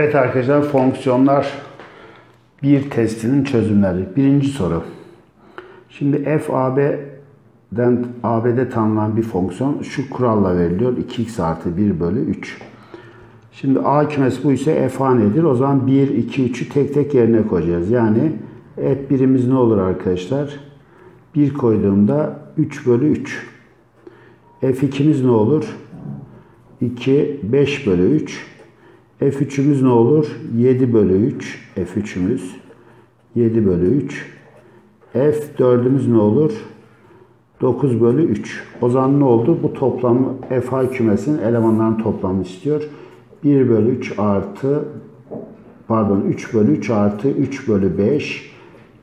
Evet arkadaşlar fonksiyonlar bir testinin çözümleri. Birinci soru. Şimdi f ab'den ab'de tanımlanan bir fonksiyon şu kuralla veriliyor. 2x artı 1 bölü 3. Şimdi a kümesi bu ise f a nedir? O zaman 1, 2, 3'ü tek tek yerine koyacağız. Yani f birimiz ne olur arkadaşlar? 1 koyduğumda 3 bölü 3. f2'miz ne olur? 2, 5 bölü 3. F3'ümüz ne olur? 7 bölü 3. F3'ümüz 7 bölü 3. F4'ümüz ne olur? 9 bölü 3. O zaman ne oldu? Bu toplamı FA kümesinin elemanlarının toplamı istiyor. 1 bölü 3 artı pardon 3 bölü 3 artı 3 bölü 5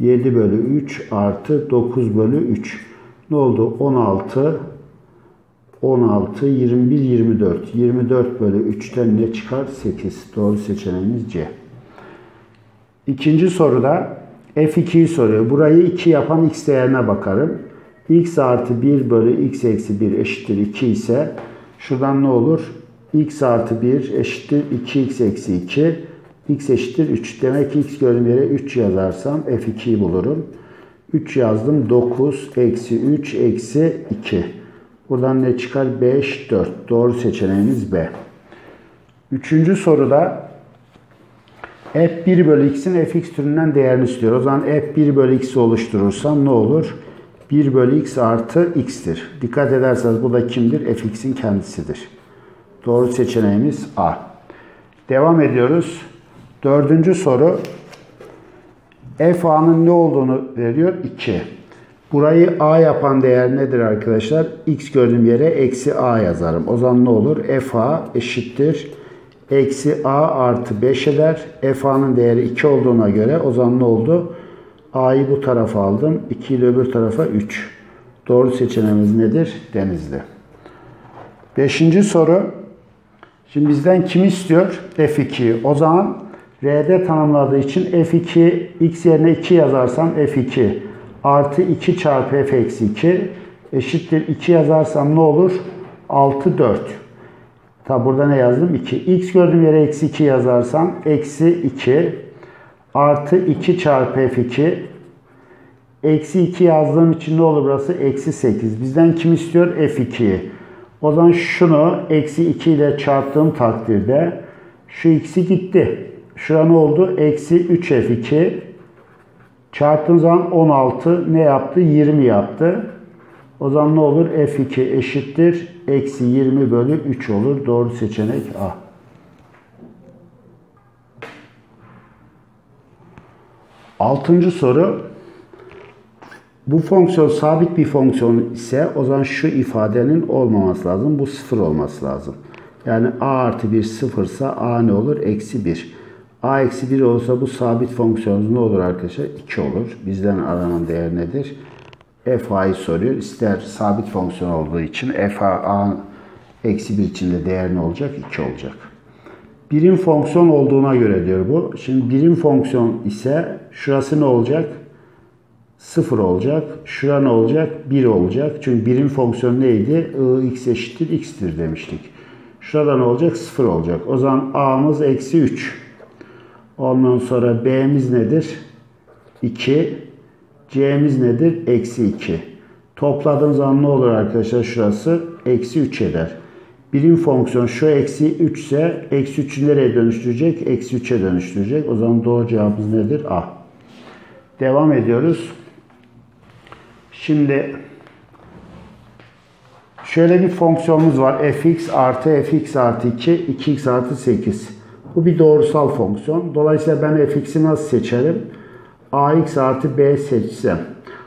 7 bölü 3 artı 9 bölü 3. Ne oldu? 16 16, 21, 24. 24 bölü 3'ten ne çıkar? 8. Doğru seçeneğimiz C. İkinci soruda F2'yi soruyor. Burayı 2 yapan x değerine bakarım. x artı 1 bölü x eksi 1 eşittir 2 ise şuradan ne olur? x artı 1 eşittir 2x eksi 2. x eşittir 3. Demek ki x gördüğüm yere 3 yazarsam F2'yi bulurum. 3 yazdım. 9 eksi 3 eksi 2. Buradan ne çıkar? 5, 4. Doğru seçeneğimiz B. Üçüncü soruda f1 bölü x'in fx türünden değerini istiyor. O zaman f1 bölü x'i oluşturursam ne olur? 1 bölü x artı x'tir. Dikkat ederseniz bu da kimdir? fx'in kendisidir. Doğru seçeneğimiz A. Devam ediyoruz. Dördüncü soru f a'nın ne olduğunu veriyor? 2. Burayı a yapan değer nedir arkadaşlar? x gördüğüm yere eksi a yazarım. O zaman ne olur? f a eşittir. Eksi a artı 5 eder. f a'nın değeri 2 olduğuna göre o zaman ne oldu? a'yı bu tarafa aldım. 2 ile öbür tarafa 3. Doğru seçeneğimiz nedir? Denizli. Beşinci soru. Şimdi bizden kim istiyor? f2. O zaman R'de tanımladığı için f2 x yerine 2 yazarsam f2 artı 2 çarpı f eksi 2 eşittir 2 yazarsam ne olur? 6 4. Tabi burada ne yazdım? 2. x gördüğüm yere eksi 2 yazarsam eksi 2 artı 2 çarpı f2 eksi 2 yazdığım için ne olur burası? Eksi 8. Bizden kim istiyor? f2'yi. O zaman şunu eksi 2 ile çarptığım takdirde şu x'i gitti. Şura ne oldu? Eksi 3 f2 Çarptığım zaman 16 ne yaptı? 20 yaptı. O zaman ne olur? F2 eşittir. Eksi 20 bölü 3 olur. Doğru seçenek A. Altıncı soru. Bu fonksiyon sabit bir fonksiyon ise o zaman şu ifadenin olmaması lazım. Bu sıfır olması lazım. Yani A artı 1 sıfırsa A ne olur? Eksi 1 a eksi 1 olsa bu sabit fonksiyonumuz ne olur arkadaşlar? 2 olur. Bizden aranan değer nedir? f a'yı soruyor. İster sabit fonksiyon olduğu için f a, a eksi 1 için de değer ne olacak? 2 olacak. Birim fonksiyon olduğuna göre diyor bu. Şimdi birim fonksiyon ise şurası ne olacak? 0 olacak. Şura ne olacak? 1 olacak. Çünkü birim fonksiyon neydi? I x eşittir x'tir demiştik. Şurada ne olacak? 0 olacak. O zaman a'mız eksi 3. Ondan sonra B'miz nedir? 2. C'miz nedir? Eksi 2. Topladığım zaman ne olur arkadaşlar? Şurası eksi 3 eder. Birim fonksiyon şu eksi 3 ise eksi 3'ü nereye dönüştürecek? Eksi 3'e dönüştürecek. O zaman doğru cevabımız nedir? A. Devam ediyoruz. Şimdi şöyle bir fonksiyonumuz var. fx artı fx artı 2, 2x artı 8. Bu bir doğrusal fonksiyon. Dolayısıyla ben fx'i nasıl seçerim? ax artı b seçsem.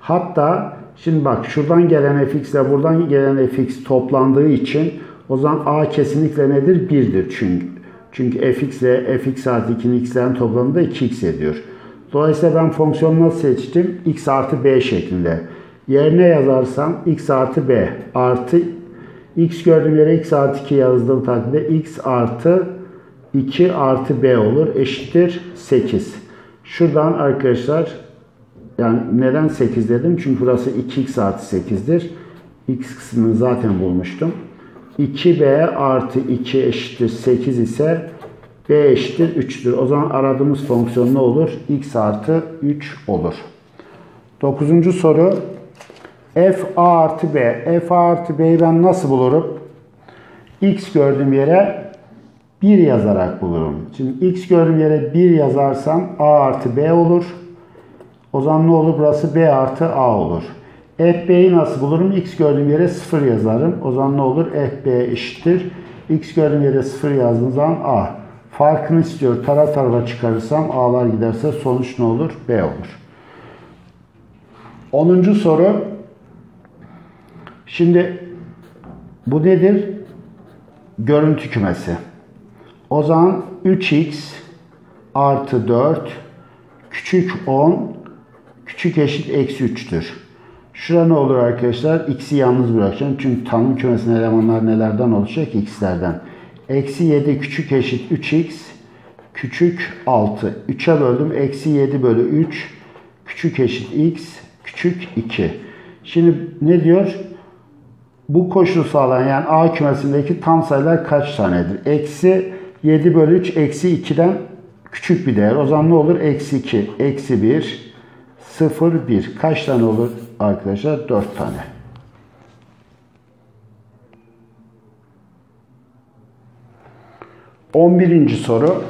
Hatta şimdi bak şuradan gelen fx ile buradan gelen fx toplandığı için o zaman a kesinlikle nedir? 1'dir çünkü. Çünkü fx ile fx artı 2'nin x'lerin toplamında 2x ediyor. Dolayısıyla ben fonksiyonu nasıl seçtim? x artı b şeklinde. Yerine yazarsam x artı b artı x gördüğüm yere x artı 2 yazdığım takdirde x artı 2 artı b olur. Eşittir 8. Şuradan arkadaşlar yani neden 8 dedim? Çünkü burası 2x artı 8'dir. x kısmını zaten bulmuştum. 2b artı 2 eşittir 8 ise b eşittir 3'tür. O zaman aradığımız fonksiyon ne olur? x artı 3 olur. Dokuzuncu soru. f a artı b. f a artı b'yi ben nasıl bulurum? x gördüğüm yere 1 yazarak bulurum. Şimdi x gördüğüm yere 1 yazarsam a artı b olur. O zaman ne olur? Burası b artı a olur. fb'yi nasıl bulurum? x gördüğüm yere 0 yazarım. O zaman ne olur? fb eşittir. x gördüğüm yere 0 yazdığım zaman a. Farkını istiyor. Taraf tarafa çıkarırsam a'lar giderse sonuç ne olur? b olur. 10. soru. Şimdi bu nedir? Görüntü kümesi. O zaman 3x artı 4 küçük 10 küçük eşit eksi 3'tür. Şura ne olur arkadaşlar? X'i yalnız bırakacağım. Çünkü tanım kümesinin elemanlar nelerden oluşacak? X'lerden. Eksi 7 küçük eşit 3x küçük 6. 3'e böldüm. Eksi 7 bölü 3 küçük eşit x küçük 2. Şimdi ne diyor? Bu koşulu sağlayan yani A kümesindeki tam sayılar kaç tanedir? Eksi 7 bölü 3 eksi 2'den küçük bir değer. O zaman ne olur? Eksi 2, eksi 1, 0, 1. Kaç tane olur arkadaşlar? 4 tane. On birinci soru.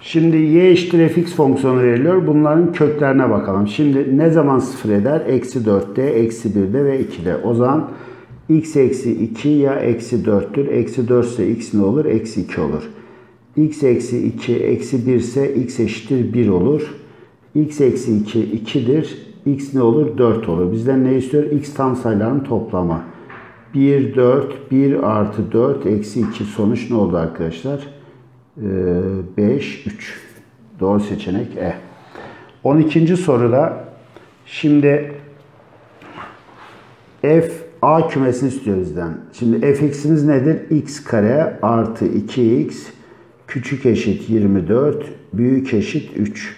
Şimdi y eşittir fx fonksiyonu veriliyor. Bunların köklerine bakalım. Şimdi ne zaman sıfır eder? Eksi 4'te, eksi 1'de ve 2'de. O zaman x eksi 2 ya eksi 4'tür. Eksi 4 ise x ne olur? Eksi 2 olur. x eksi 2 eksi 1 ise x eşittir 1 olur. x eksi 2 2'dir. x ne olur? 4 olur. Bizden ne istiyor? x tam sayıların toplamı. 1, 4, 1 artı 4 eksi 2 sonuç ne oldu arkadaşlar? 5, 3. Doğru seçenek E. 12. soruda şimdi f a kümesini istiyor bizden. Şimdi fx'imiz nedir? x kare artı 2x küçük eşit 24 büyük eşit 3.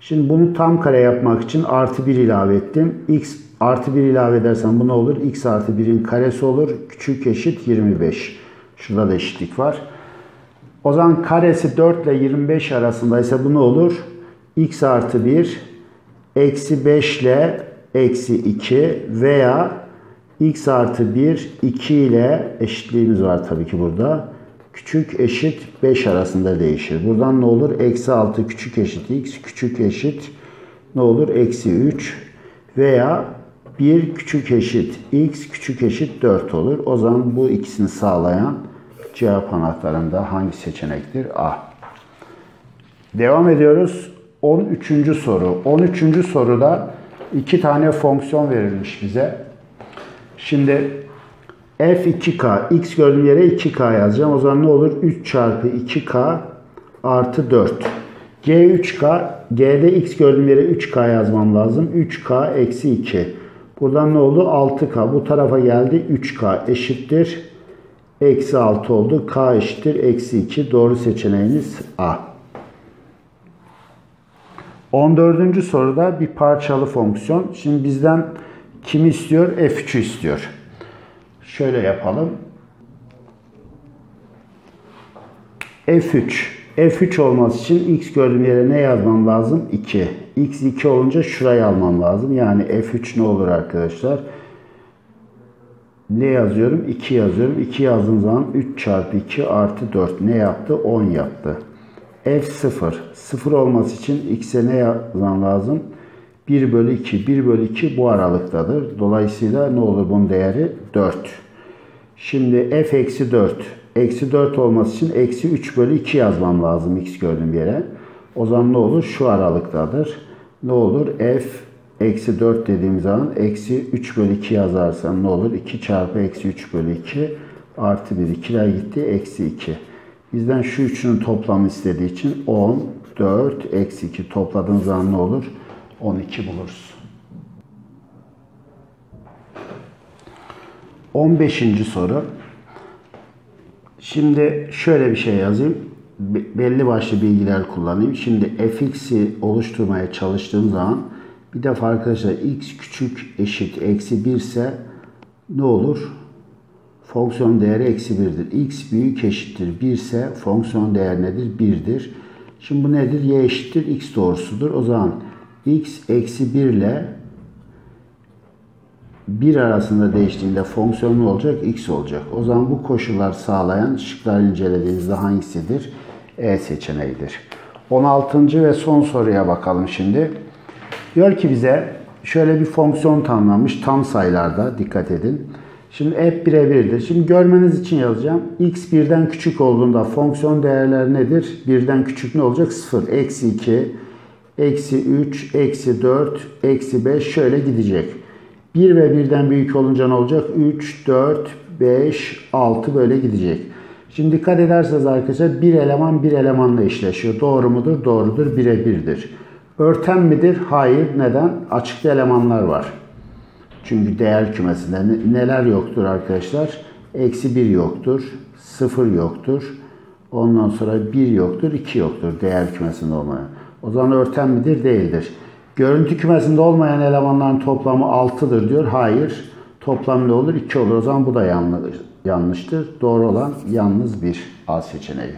Şimdi bunu tam kare yapmak için artı 1 ilave ettim. x artı 1 ilave edersem bu ne olur? x artı 1'in karesi olur. Küçük eşit 25. Şurada da eşitlik var. O zaman karesi 4 ile 25 arasındaysa bu ne olur? x artı 1 eksi 5 ile eksi 2 veya x artı 1 2 ile eşitliğimiz var tabii ki burada. Küçük eşit 5 arasında değişir. Buradan ne olur? Eksi 6 küçük eşit x küçük eşit ne olur? Eksi 3 veya 1 küçük eşit x küçük eşit 4 olur. O zaman bu ikisini sağlayan cevap anahtarında hangi seçenektir? A. Devam ediyoruz. 13. soru. 13. soruda iki tane fonksiyon verilmiş bize. Şimdi f2k, x gördüğüm yere 2k yazacağım. O zaman ne olur? 3 çarpı 2k artı 4. g3k, g'de x gördüğüm yere 3k yazmam lazım. 3k eksi 2. Buradan ne oldu? 6k. Bu tarafa geldi. 3k eşittir. Eksi 6 oldu. K eşittir. Eksi 2. Doğru seçeneğimiz A. 14. soruda bir parçalı fonksiyon. Şimdi bizden kim istiyor? F3'ü istiyor. Şöyle yapalım. F3. F3 olması için x gördüğüm yere ne yazmam lazım? 2. x 2 olunca şurayı almam lazım. Yani F3 ne olur arkadaşlar? Ne yazıyorum? 2 yazıyorum. 2 yazdığım zaman 3 çarpı 2 artı 4 ne yaptı? 10 yaptı. F0. 0 olması için x'e ne yazmam lazım? 1 bölü 2. 1 bölü 2 bu aralıktadır. Dolayısıyla ne olur bunun değeri? 4. Şimdi f eksi 4. Eksi 4 olması için eksi 3 bölü 2 yazmam lazım x gördüğüm yere. O zaman ne olur? Şu aralıktadır. Ne olur? f eksi 4 dediğim zaman eksi 3 bölü 2 yazarsam ne olur? 2 çarpı eksi 3 bölü 2 artı 1. 2'ler gitti. Eksi 2. Bizden şu üçünün toplamı istediği için 10, 4, eksi 2 topladığın zaman ne olur? 12 buluruz. 15. soru. Şimdi şöyle bir şey yazayım. Belli başlı bilgiler kullanayım. Şimdi fx'i oluşturmaya çalıştığım zaman bir defa arkadaşlar x küçük eşit eksi 1 ise ne olur? Fonksiyon değeri eksi 1'dir. x büyük eşittir 1 ise fonksiyon değer nedir? 1'dir. Şimdi bu nedir? y eşittir x doğrusudur. O zaman x eksi 1 ile 1 arasında değiştiğinde fonksiyon ne olacak? x olacak. O zaman bu koşullar sağlayan şıklar incelediğinizde hangisidir? E seçeneğidir. 16. ve son soruya bakalım şimdi. Diyor ki bize şöyle bir fonksiyon tanımlanmış tam sayılarda dikkat edin. Şimdi 1'e 1'dir. Şimdi görmeniz için yazacağım. x birden küçük olduğunda fonksiyon değerler nedir? Birden küçük ne olacak? 0, eksi 2, eksi 3, eksi 4, eksi 5 şöyle gidecek. 1 ve 1'den büyük olunca ne olacak? 3, 4, 5, 6 böyle gidecek. Şimdi dikkat ederseniz arkadaşlar bir eleman bir elemanla eşleşiyor. Doğru mudur? Doğrudur. Birebirdir. Örten midir? Hayır. Neden? Açıkta elemanlar var. Çünkü değer kümesinde neler yoktur arkadaşlar? Eksi 1 yoktur. 0 yoktur. Ondan sonra 1 yoktur. 2 yoktur. Değer kümesinde olmayan. O zaman örten midir? Değildir. Görüntü kümesinde olmayan elemanların toplamı 6'dır diyor. Hayır. Toplam ne olur? 2 olur. O zaman bu da yanlış, yanlıştır. Doğru olan yalnız bir A seçeneği.